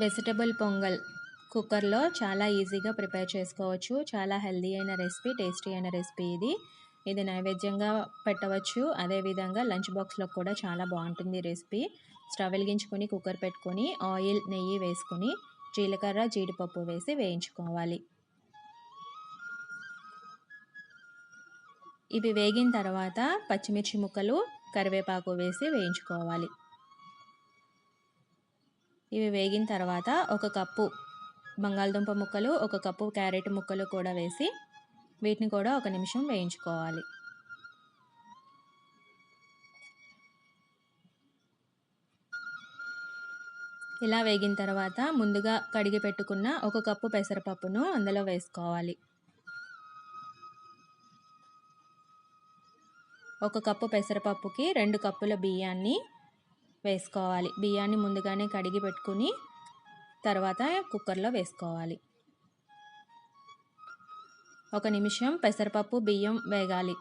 Vegetable pongal. కుక్కర్లో చాలా ఈజీగా ప్రిపేర్ చేసుకోవచ్చు. చాలా హెల్దీ అయిన రెసిపీ టేస్టీ అయిన రెసిపీ ఇది. ఇది నైవేద్యంగా పెట్టవచ్చు. అదేవిధంగా లంచ్ బాక్స్లో కూడా చాలా బాగుంటుంది రెసిపీ. స్టవ్ వెలిగించుకొని కుక్కర్ పెట్టుకొని ఆయిల్ నెయ్యి వేసుకొని జీలకర్ర జీడిపప్పు వేసి వేయించుకోవాలి. ఇవి వేగిన తర్వాత పచ్చిమిర్చి ముక్కలు కరివేపాకు వేసి వేయించుకోవాలి. ఇవి వేగిన తర్వాత ఒక కప్పు బంగాళదుంప ముక్కలు ఒక కప్పు క్యారెట్ ముక్కలు కూడా వేసి వీటిని కూడా ఒక నిమిషం వేయించుకోవాలి. ఇలా వేగిన తర్వాత ముందుగా కడిగి పెట్టుకున్న ఒక కప్పు పెసరపప్పును అందులో వేసుకోవాలి. ఒక కప్పు పెసరపప్పుకి రెండు కప్పుల బియ్యాన్ని వేసుకోవాలి. బియ్యాన్ని ముందుగానే కడిగి పెట్టుకుని తర్వాత కుక్కర్లో వేసుకోవాలి. ఒక నిమిషం పెసరపప్పు బియ్యం వేగాలి.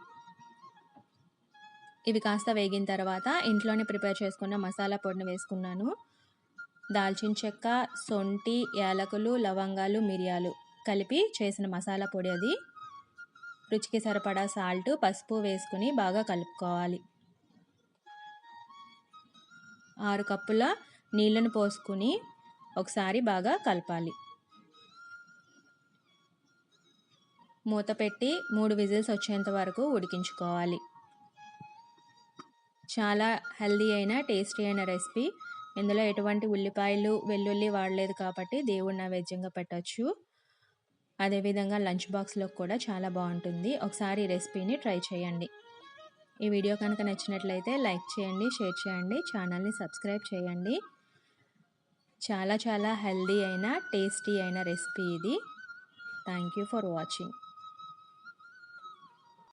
ఇవి కాస్త వేగిన తర్వాత ఇంట్లోనే ప్రిపేర్ చేసుకున్న మసాలా పొడిని వేసుకున్నాను. దాల్చిన చెక్క సొంటి యాలకులు లవంగాలు మిరియాలు కలిపి చేసిన మసాలా పొడి అది. రుచికి సరిపడా సాల్ట్ పసుపు వేసుకుని బాగా కలుపుకోవాలి. ఆరు కప్పుల నీళ్ళను పోసుకుని ఒకసారి బాగా కలపాలి. మూత పెట్టి మూడు విజిల్స్ వచ్చేంత వరకు ఉడికించుకోవాలి. చాలా హెల్దీ అయిన టేస్టీ అయిన రెసిపీ. ఇందులో ఎటువంటి ఉల్లిపాయలు వెల్లుల్లి వాడలేదు కాబట్టి దేవుడిని నైవేద్యంగా పెట్టచ్చు. అదేవిధంగా లంచ్ బాక్స్లో కూడా చాలా బాగుంటుంది. ఒకసారి ఈ రెసిపీని ట్రై చేయండి. ఈ వీడియో కనుక నచ్చినట్లయితే లైక్ చేయండి షేర్ చేయండి ఛానల్ని సబ్స్క్రైబ్ చేయండి. చాలా చాలా హెల్దీ అయిన టేస్టీ అయిన రెసిపీ ఇది. Thank you for watching